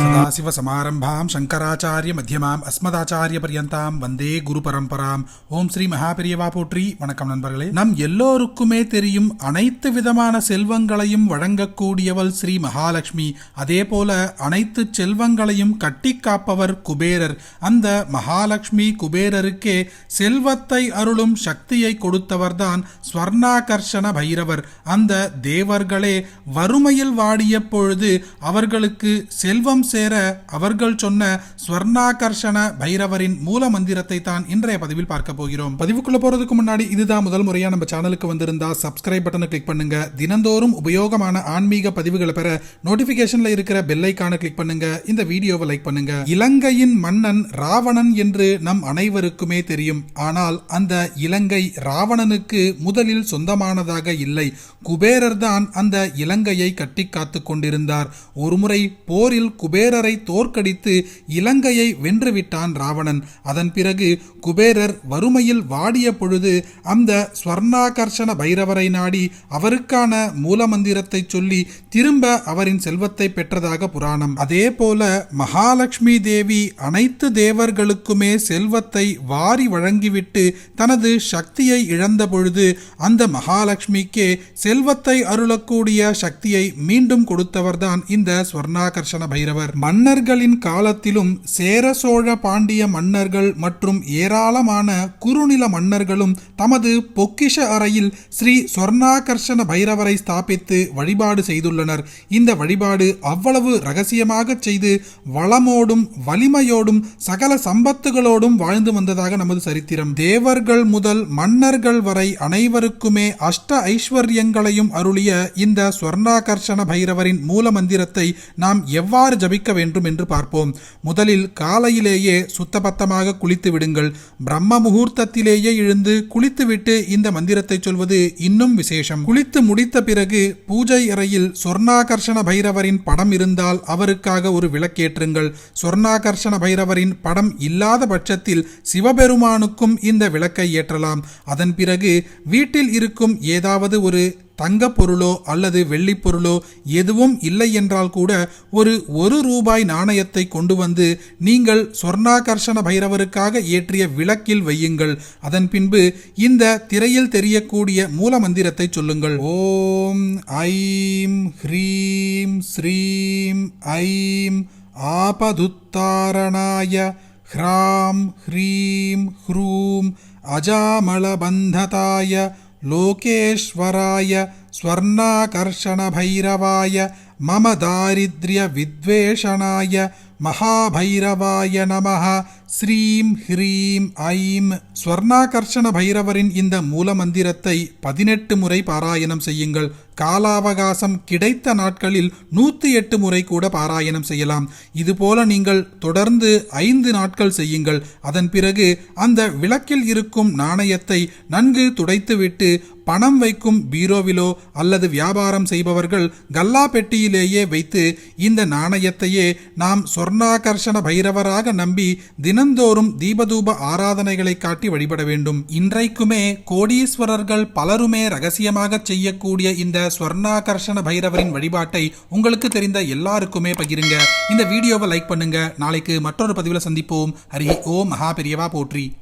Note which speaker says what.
Speaker 1: 그나 சதாசிவசமாரம்பாம் சங்கராச்சாரிய மத்தியமாம் அஸ்மதாச்சாரிய பரியந்தாம் வந்தே குரு பரம்பராம். ஓம் ஸ்ரீ மகாபெரியவா போற்றி. வணக்கம் நண்பர்களே. நம் எல்லோருக்குமே தெரியும் அனைத்து விதமான செல்வங்களையும் வழங்கக்கூடியவள் ஸ்ரீ மகாலட்சுமி. அதே போல அனைத்து செல்வங்களையும் கட்டி காப்பவர் குபேரர். அந்த மகாலட்சுமி குபேரருக்கே செல்வத்தை அருளும் சக்தியை கொடுத்தவர்தான் ஸ்வர்ணாகர்ஷண பைரவர். அந்த தேவர்களே வறுமையில் வாடிய பொழுது அவர்களுக்கு செல்வம் சேர அவர்கள் சொன்ன ஸ்வர்ணாகர்ஷண பைரவரின் மூல மந்திரத்தை தான் இன்றைய பதிவில் பார்க்க போகிறோம். பதிவுக்குள்ள போறதுக்கு முன்னாடி இதுதான் முதல் முறையா நம்ம சேனலுக்கு வந்திருந்தா சப்ஸ்கிரைப் பட்டனை கிளிக் பண்ணுங்க. தினந்தோறும் உபயோகமான ஆன்மீக பதிவுகளை பெற நோட்டிபிகேஷன்ல இருக்கிற பெல்லைக்கான கிளிக் பண்ணுங்க. இந்த வீடியோவை லைக் பண்ணுங்க. இலங்கையின் மன்னன் ராவணன் என்று நம் அனைவருக்குமே தெரியும். ஆனால் அந்த இலங்கை ராவணனுக்கு முதலில் சொந்தமானதாக இல்லை. குபேரர் தான் அந்த இலங்கையை கட்டி காத்து கொண்டிருந்தார். ஒருமுறை போரில் குபேரரை குபேரரை தோற்கடித்து இலங்கையை வென்றுவிட்டான் ராவணன். அதன் பிறகு குபேரர் வறுமையில் வாடிய பொழுது அந்த ஸ்வர்ணாகர்ஷண பைரவரை நாடி அவருக்கான மூலமந்திரத்தை சொல்லி திரும்ப அவரின் செல்வத்தை பெற்றதாக புராணம். அதே போல மகாலட்சுமி தேவி அனைத்து தேவர்களுக்குமே செல்வத்தை வாரி வழங்கிவிட்டு தனது சக்தியை இழந்த பொழுது அந்த மகாலட்சுமிக்கே செல்வத்தை அருளக்கூடிய சக்தியை மீண்டும் கொடுத்தவர்தான் இந்த ஸ்வர்ணாகர்ஷண பைரவர். மண் மன்னர்களின் காலத்திலும் சேர சோழ பாண்டிய மன்னர்கள் மற்றும் ஏராளமான குறுநில மன்னர்களும் தமது பொக்கிஷ அறையில் ஸ்ரீ சொர்ணாகர்ஷண பைரவரை ஸ்தாபித்து வழிபாடு செய்துள்ளனர். இந்த வழிபாடு அவ்வளவு ரகசியமாக செய்து வளமோடும் வலிமையோடும் சகல சம்பத்துகளோடும் வாழ்ந்து வந்ததாக நமது சரித்திரம். தேவர்கள் முதல் மன்னர்கள் வரை அனைவருக்குமே அஷ்ட ஐஸ்வர்யங்களையும் அருளிய இந்த சொர்ணாகர்ஷண பைரவரின் மூல மந்திரத்தை நாம் எவ்வாறு ஜபிக்க வேண்டும்? என்று பார்ப்போம். முதலில் காலையிலேயே சுத்தபத்தமாக குளித்து விடுங்கள். பிரம்ம முகூர்த்தத்திலேயே எழுந்து குளித்துவிட்டு இந்த மந்திரத்தை சொல்வது இன்னும் விசேஷம். குளித்து முடித்த பிறகு பூஜை அறையில் சொர்ணாகர்ஷண பைரவரின் படம் இருந்தால் அவருக்காக ஒரு விளக்கேற்றுங்கள். சொர்ணாகர்ஷண பைரவரின் படம் இல்லாத பட்சத்தில் சிவபெருமானுக்கும் இந்த விளக்கை ஏற்றலாம். அதன் பிறகு வீட்டில் இருக்கும் ஏதாவது ஒரு தங்கப் பொருளோ அல்லது வெள்ளிப் பொருளோ எதுவும் இல்லை என்றால் கூட ஒரு ஒரு ரூபாய் நாணயத்தை கொண்டு வந்து நீங்கள் சொர்ணாகர்ஷண பைரவருக்காக ஏற்றிய விளக்கில் வையுங்கள். அதன் பின்பு இந்த திரையில் தெரியக்கூடிய மூல மந்திரத்தை சொல்லுங்கள். ஓம் ஐம் ஹ்ரீம் ஸ்ரீம் ஐம் ஆபதுத்தாரணாய ஹ்ராம் ஹ்ரீம் ஹ்ரூம் அஜாமளபந்ததாய लोकेश्वराय स्वर्णाकर्षणभैरवाय मम दारिद्र्यविद्वेषणाय महाभैरवाय नमः ஸ்ரீம் ஹ்ரீம் ஐம். ஸ்வர்ணாகர்ஷண பைரவரின் இந்த மூல மந்திரத்தை பதினெட்டு முறை பாராயணம் செய்யுங்கள். காலாவகாசம் கிடைத்த நாட்களில் நூற்றி எட்டு முறை கூட பாராயணம் செய்யலாம். இதுபோல நீங்கள் தொடர்ந்து ஐந்து நாட்கள் செய்யுங்கள். அதன் பிறகு அந்த விளக்கில் இருக்கும் நாணயத்தை நன்கு துடைத்துவிட்டு பணம் வைக்கும் பீரோவிலோ அல்லது வியாபாரம் செய்பவர்கள் கல்லா பெட்டியிலேயே வைத்து இந்த நாணயத்தையே நாம் சொர்ணாகர்ஷண பைரவராக நம்பி தினந்தோறும் தீபதூப ஆராதனைகளை காட்டி வழிபட வேண்டும். இன்றைக்குமே கோடீஸ்வரர்கள் பலருமே ரகசியமாக செய்யக்கூடிய இந்த ஸ்வர்ணாகர்ஷண பைரவரின் வழிபாட்டை உங்களுக்கு தெரிந்த எல்லாருக்குமே பகிருங்க. இந்த வீடியோவை லைக் பண்ணுங்க. நாளைக்கு மற்றொரு பதிவில் சந்திப்போம். ஹரி ஓ மகா பெரியவா போற்றி.